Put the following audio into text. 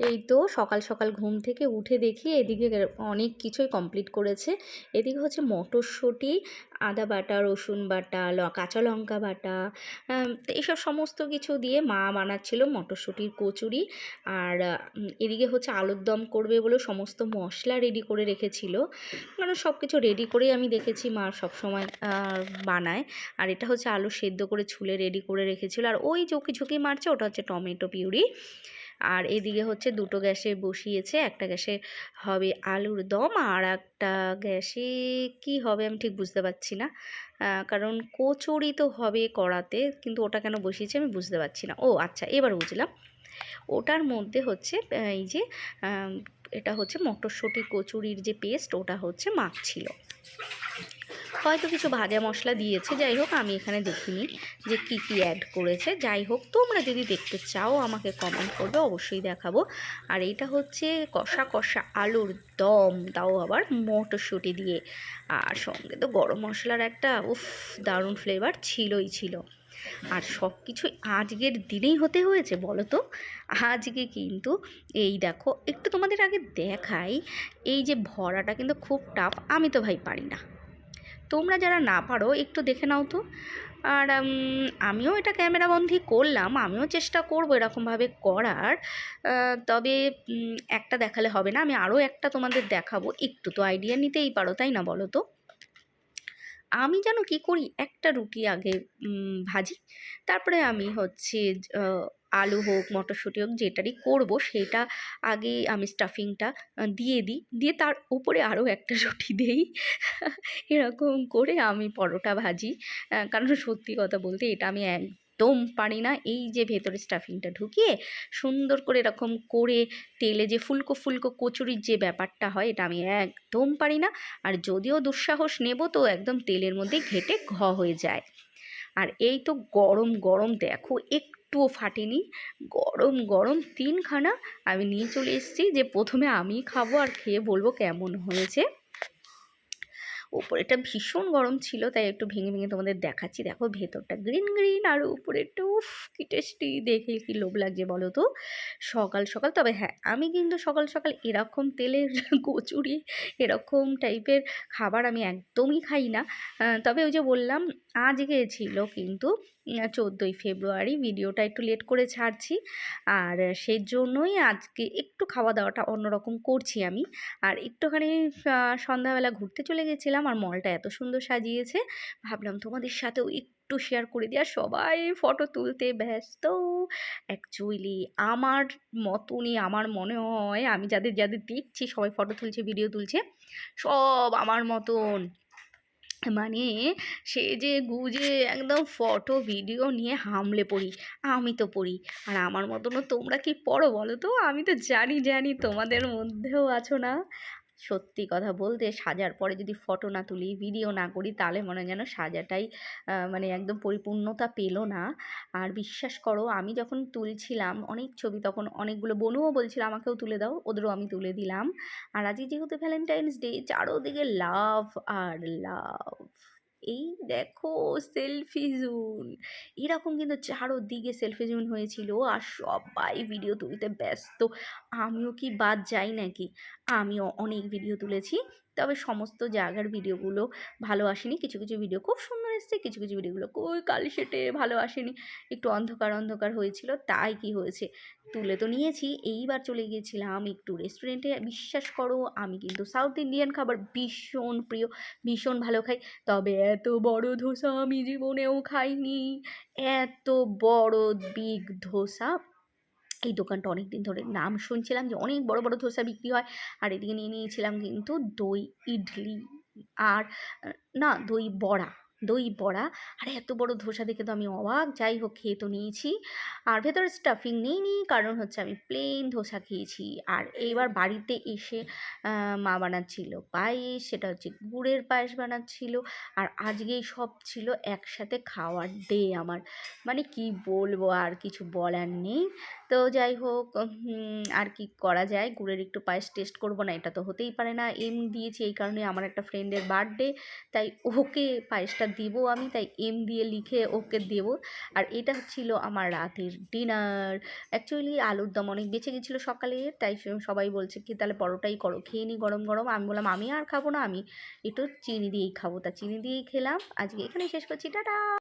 এই তো সকাল সকাল ঘুম থেকে উঠে দেখি এদিকে অনেক কিছুই কমপ্লিট করেছে। এদিকে হচ্ছে মটরশুঁটি আদা বাটা রসুন বাটা কাঁচা লঙ্কা বাটা এইসব সমস্ত কিছু দিয়ে মা বানাচ্ছিল মটরশুঁটির কচুরি। আর এদিকে হচ্ছে আলুর দম করবে বলে সমস্ত মশলা রেডি করে রেখেছিল। মানে সব কিছু রেডি করেই আমি দেখেছি মা সবসময় আহ, বানায়। আর এটা হচ্ছে আলু সেদ্ধ করে ছুলে রেডি করে রেখেছিল। আর ওই ঝুঁকি ঝুঁকি মারছে ওটা হচ্ছে টমেটো পিউরি। আর এদিকে হচ্ছে দুটো গ্যাসে বসিয়েছে, একটা গ্যাসে হবে আলুর দম আর একটা গ্যাসে কি হবে আমি ঠিক বুঝতে পারছি না। কারণ কচুরি তো হবে কড়াতে, কিন্তু ওটা কেন বসিয়েছে আমি বুঝতে পারছি না। ও আচ্ছা এবার বুঝলাম। ওটার মধ্যে হচ্ছে এই যে এটা হচ্ছে মটরশুঁটি কচুরির যে পেস্ট ওটা হচ্ছে মাখছিল। হয়তো কিছু ভাজা মশলা দিয়েছে, যাই হোক আমি এখানে দেখিনি যে কি কি অ্যাড করেছে। যাই হোক, তোমরা যদি দেখতে চাও, আমাকে কমেন্ট করবে, অবশ্যই দেখাবো। আর এইটা হচ্ছে কষা কষা আলুর দম, তাও আবার মটরশুঁটি দিয়ে। আর সঙ্গে তো গরম মশলার একটা, উফ, দারুণ ফ্লেভার ছিলই ছিল। আর সব কিছুই আজকের দিনেই হতে হয়েছে, বলো তো? আজকে কিন্তু এই দেখো, একটু তোমাদের আগে দেখাই, এই যে ভরাটা কিন্তু খুব টাফ আমি তো ভাই পারি না। তোমরা যারা না পারো, একটু দেখে নাও তো। আর আমিও এটা ক্যামেরাবন্দি করলাম, আমিও চেষ্টা করব এরকমভাবে করার। তবে একটা দেখালে হবে না, আমি আরও একটা তোমাদের দেখাবো। একটু তো আইডিয়া নিতেই পারো, তাই না বলো তো? আমি যেন কি করি, একটা রুটি আগে ভাজি। তারপরে আমি হচ্ছে আলু হোক, মটরশুঁটি হোক, যেটারই করব, সেটা আগে আমি স্টাফিংটা দিয়ে দিই। দিয়ে তার উপরে আরও একটা রুটি দেই। এরকম করে আমি পরোটা ভাজি। কারণ সত্যি কথা বলতে এটা আমি এক একদম পারি না। এই যে ভেতরে স্টাফিংটা ঢুকিয়ে সুন্দর করে এরকম করে তেলে যে ফুলকো ফুলকো কচুরির যে ব্যাপারটা হয়, এটা আমি একদম পারি না। আর যদিও দুঃসাহস নেব, তো একদম তেলের মধ্যে ঘেটে ঘ হয়ে যায়। আর এই তো গরম গরম, দেখো একটুও ফাটেনি। গরম গরম তিনখানা আমি নিয়ে চলে এসেছি যে প্রথমে আমি খাব আর খেয়ে বলব কেমন হয়েছে। ওপরেটা ভীষণ গরম ছিল, তাই একটু ভেঙে ভেঙে তোমাদের দেখাচ্ছি। দেখো ভেতরটা গ্রিন গ্রিন আর উপরে একটু কি টেস্টি দেখে কি লোভ লাগছে বলো তো? সকাল সকাল, তবে হ্যাঁ আমি কিন্তু সকাল সকাল এরকম তেলের কচুরি, এরকম টাইপের খাবার আমি একদমই খাই না। তবে ওই যে বললাম, আজকে ছিল কিন্তু চোদ্দোই ফেব্রুয়ারি। ভিডিওটা একটু লেট করে ছাড়ছি। আর সেই জন্যই আজকে একটু খাওয়া দাওয়াটা অন্যরকম করছি আমি। আর একটুখানি সন্ধ্যাবেলা ঘুরতে চলে গেছিলাম আর মলটা এত সুন্দর সাজিয়েছে। ভাবলাম তোমাদের সাথেও একটু শেয়ার করে আর সবাই ফটো তুলতে ব্যস্ত। অ্যাকচুয়ালি আমার মতনই, আমার মনে হয়, আমি যাদের যাদের দেখছি, সবাই ফটো তুলছে ভিডিও তুলছে, সব আমার মতন। মানে সে যে গুজে একদম ফটো ভিডিও নিয়ে হামলে পড়ি, আমি তো পড়ি। আর আমার মতনও তোমরা কি পড়ো বলো তো? আমি তো জানি জানি তোমাদের মধ্যেও আছো না। সত্যি কথা বলতে সাজার পরে যদি ফটো না তুলি ভিডিও না করি, তাহলে মনে হয় যেন সাজাটাই মানে একদম পরিপূর্ণতা পেল না। আর বিশ্বাস করো, আমি যখন তুলছিলাম, অনেক ছবি তখন অনেকগুলো বোনও বলছিল, আমাকেও তুলে দাও, ওদেরও আমি তুলে দিলাম। আর আজকে যেহেতু ভ্যালেন্টাইন্স ডে চারোদিকে লাভ আর লাভ এই দেখো সেলফি জোন এরকম কিন্তু চারোদিকে সেলফি জোন হয়েছিল আর সবাই ভিডিও তুলতে ব্যস্ত। আমিও কি বাদ যাই নাকি? আমিও অনেক ভিডিও তুলেছি। তবে সমস্ত জায়গার ভিডিওগুলো ভালো আসেনি। কিছু কিছু ভিডিও খুব সুন্দর এসেছে, কিছু কিছু ভিডিওগুলো কই কালি সেটে ভালো আসেনি। একটু অন্ধকার অন্ধকার হয়েছিল, তাই কি হয়েছে? তুলে তো নিয়েছি, এইবার চলে গিয়েছিলাম একটু রেস্টুরেন্টে বিশ্বাস করো, আমি কিন্তু সাউথ ইন্ডিয়ান খাবার ভীষণ প্রিয়, ভীষণ ভালো খাই। তবে এত বড় ধোসা আমি জীবনেও খাইনি। এত বড় বিগ ধোসা এই দোকানটা অনেক দিন ধরে নাম শুনছিলাম যে অনেক বড় বড় ধোসা বিক্রি হয়। আর এদিকে নিয়ে নিয়েছিলাম কিন্তু দই, ইডলি আর, না দই বড়া। দই, বড়া। আর, এত বড় ধোসা দেখে তো আমি অবাক। যাই হোক খেয়ে তো নিয়েছি। আর ভেতরে স্টাফিং নেই নিইনি কারণ হচ্ছে আমি প্লেন ধোসা খেয়েছি। আর এইবার বাড়িতে এসে মা বানাচ্ছিল পায়েস, সেটা হচ্ছে গুড়ের পায়েস বানাচ্ছিল। আর আজকেই সব ছিল একসাথে খাওয়ার ডে আমার। মানে কি বলব, আর কিছু বলার নেই। তো যাই হোক আর কি করা যায়? গুড়ের একটু পায়েস টেস্ট করব না, এটা তো হতেই পারে না। এম দিয়েছি, এই কারণে আমার একটা ফ্রেন্ডের বার্থডে তাই ওকে পায়েসটা দেবো আমি, তাই এম দিয়ে লিখে ওকে দেব। আর এটা ছিল আমার রাতের ডিনার অ্যাকচুয়ালি আলুর দম অনেক বেঁচে গেছিল সকালে, তাই সবাই বলছে কি, তাহলে পরোটাই করো, খেয়ে নি গরম গরম। আমি বললাম, আমি আর খাব না, আমি একটু চিনি দিয়েই খাব। তা চিনি দিয়েই খেলাম। আজকে এখানে শেষ করছি, টাটা!